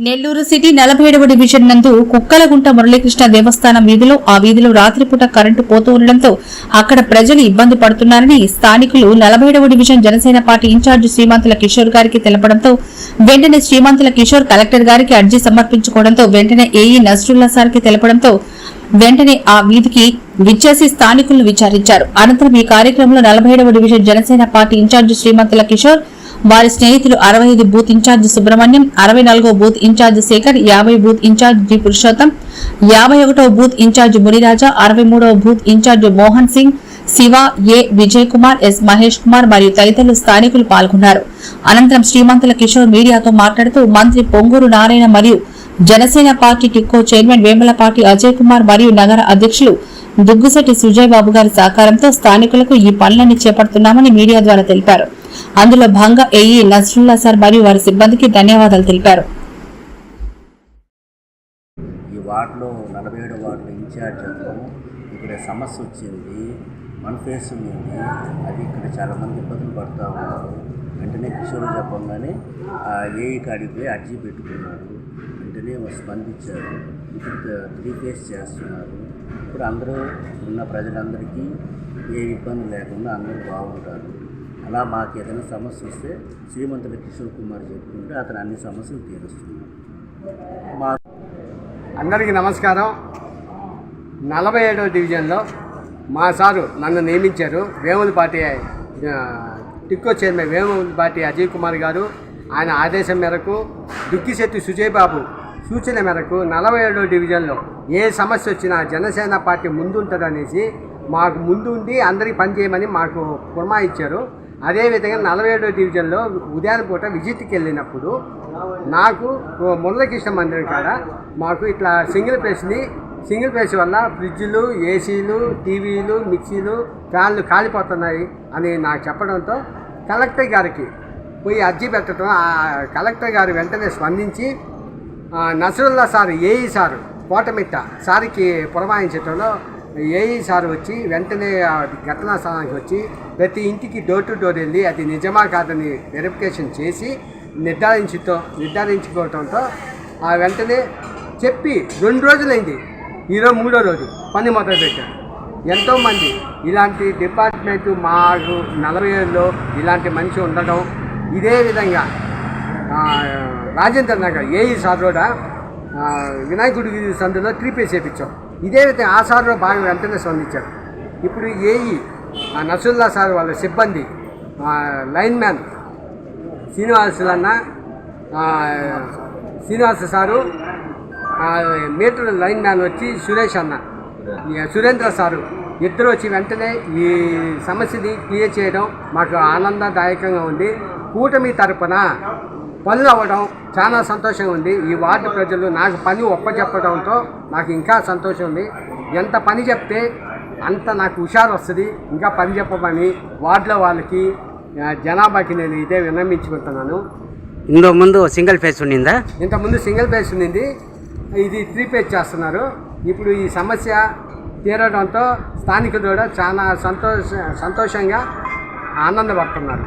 Nellore city నలభై ఏడవ division నందు కుక్కలగుంట మురళీకృష్ణ దేవస్థానం వీధిలో ఆ వీధిలో రాత్రిపూట కరెంటు పోతూ ఉండడంతో అక్కడ ప్రజలు ఇబ్బంది పడుతున్నారని స్థానికులు నలభై ఏడవ division Janasena party incharge Srimanthula Kishore గారికి తెలపడంతో వెంటనే శ్రీమంతుల కిషోర్ కలెక్టర్ గారికి అర్జీ సమర్పించుకోవడంతో వెంటనే ఏఈ నజరుల్లా సార్కి తెలపడంతో వెంటనే ఆ వీధికి విచ్చేసి స్థానికులను విచారించారు. అనంతరం ఈ కార్యక్రమంలో నలభై ఏడవ division Janasena party incharge Srimanthula Kishore వారి స్నేహితులు అరవై ఐదు బూత్ ఇన్ఛార్జ్ సుబ్రహ్మణ్యం అరవై నాలుగో బూత్ ఇన్ఛార్జ్ శేఖర్ యాభై బూత్ ఇన్ఛార్జ్ జి పురుషోత్తం యాభై ఒకటో బూత్ ఇన్ఛార్జ్ మునిరాజా అరవై మూడవ booth incharge Mohan Singh Shiva A Vijay Kumar S Mahesh Kumar మరియు తదితరులు స్థానికులు పాల్గొన్నారు. అనంతరం శ్రీమంతుల కిషోర్ మీడియాతో మాట్లాడుతూ మంత్రి పొంగూరు నారాయణ మరియు జనసేన పార్టీ టిక్కో చైర్మన్ వేములపాటి అజయ్ కుమార్ మరియు నగర అధ్యక్షులు దుగ్గుశెట్టి సుజయ్ బాబు గారి సహకారంతో స్థానికులకు ఈ పనులన్నీ చేపడుతున్నామని మీడియా ద్వారా తెలిపారు. అందులో భంగ ఏఈ నజరుల్లా సార్ మరియు వారి సిబ్బందికి ధన్యవాదాలు తెలిపారు. ఈ వార్డులో నలభై ఏడు వార్డులో ఇన్ఛార్జ్ ఇక్కడ సమస్య వచ్చింది. మన ఫేస్ ఉంది అది ఇక్కడ చాలామంది ఇబ్బందులు పడుతూ ఉన్నారు. వెంటనే కిషోర్ చెప్పంగానే ఏఈ కాడికి పోయి అర్జీ పెట్టుకున్నాడు వెంటనే స్పందించారు. ఇప్పుడు త్రీ ఫేస్ చేస్తున్నారు. ఇప్పుడు అందరూ ఉన్న ప్రజలందరికీ ఏ ఇబ్బంది లేకుండా అందరూ బాగుంటారు. అలా మాకు ఏదైనా సమస్య వస్తే శ్రీమంతుడు కిషోర్ కుమార్ చెప్పుకుంటే అతను అన్ని సమస్యలు తీరుస్తున్నాడు. మా అందరికీ నమస్కారం. నలభై ఏడవ డివిజన్లో మా సారు నన్ను నియమించారు. Vemulapati party TIDCO chairman party Ajay Kumar గారు. ఆయన ఆదేశం మేరకు దుక్కిశెట్టి సుజయ్ బాబు సూచన మేరకు నలభై ఏడవ డివిజన్లో ఏ సమస్య వచ్చినా జనసేన పార్టీ ముందుంటుందనేసి మాకు ముందు ఉండి అందరికీ పనిచేయమని మాకు పురమాయించారు. అదేవిధంగా నలభై ఏడవ డివిజన్లో ఉదయం పూట విజిట్కి వెళ్ళినప్పుడు నాకు ఓ మురళకృష్ణ మందిరం కాడ మాకు ఇట్లా సింగిల్ ప్లేస్ని సింగిల్ ప్లేస్ వల్ల ఫ్రిడ్జ్లు ఏసీలు టీవీలు మిక్సీలు ఫ్యాన్లు కాలిపోతున్నాయి అని నాకు చెప్పడంతో కలెక్టర్ గారికి పోయి అర్జీ పెట్టడం ఆ కలెక్టర్ గారు వెంటనే స్పందించి Nasrullah sir AE sir Kotamitta సార్కి పురమాయించడంలో ఏఈ సార్ వచ్చి వెంటనే ఘటనా స్థలానికి వచ్చి ప్రతి ఇంటికి డోర్ టు డోర్ వెళ్ళి అది నిజమా కాదని వెరిఫికేషన్ చేసి నిర్ధారించుతో నిర్ధారించుకోవడంతో ఆ వెంటనే చెప్పి రెండు రోజులైంది. ఈరోజు మూడో రోజు పని మొదలుపెట్టారు. ఎంతోమంది ఇలాంటి డిపార్ట్మెంట్ మాకు నలభై ఏళ్ళలో ఇలాంటి మనిషి ఉండడం. ఇదే విధంగా రాజేంద్ర నగర్ ఏఈ సార్ కూడా వినాయకుడి సందులో త్రీ పీస్ చేపించాం. ఇదే విధంగా ఆ సార్లో బాగా వెంటనే స్పందించారు. ఇప్పుడు ఏఈ ఆ నసుల్లా సార్ వాళ్ళ సిబ్బంది line man శ్రీనివాసులన్న Srinivasa sir meter line man వచ్చి సురేష్ అన్న ఈ సురేంద్ర సారు ఇద్దరు వచ్చి వెంటనే ఈ సమస్యని క్లియర్ చేయడం మాకు ఆనందదాయకంగా ఉంది. కూటమి తరపున పనులు అవ్వడం చాలా సంతోషంగా ఉంది. ఈ వార్డు ప్రజలు నాకు పని ఒప్పచెప్పడంతో నాకు ఇంకా సంతోషం ఉంది. ఎంత పని చెప్తే అంత నాకు హుషారు వస్తుంది. ఇంకా పని చెప్పమని వార్డులో వాళ్ళకి జనాభాకి నేను ఇదే విన్నమించుకుంటున్నాను ఇందులో ముందు సింగిల్ ఫేస్ ఉండిందా? ఇంతకుముందు సింగిల్ పేజ్ ఉండింది. ఇది త్రీ పేజ్ చేస్తున్నారు. ఇప్పుడు ఈ సమస్య తీరడంతో స్థానికులు కూడా చాలా సంతోష సంతోషంగా ఆనందపడుతున్నారు.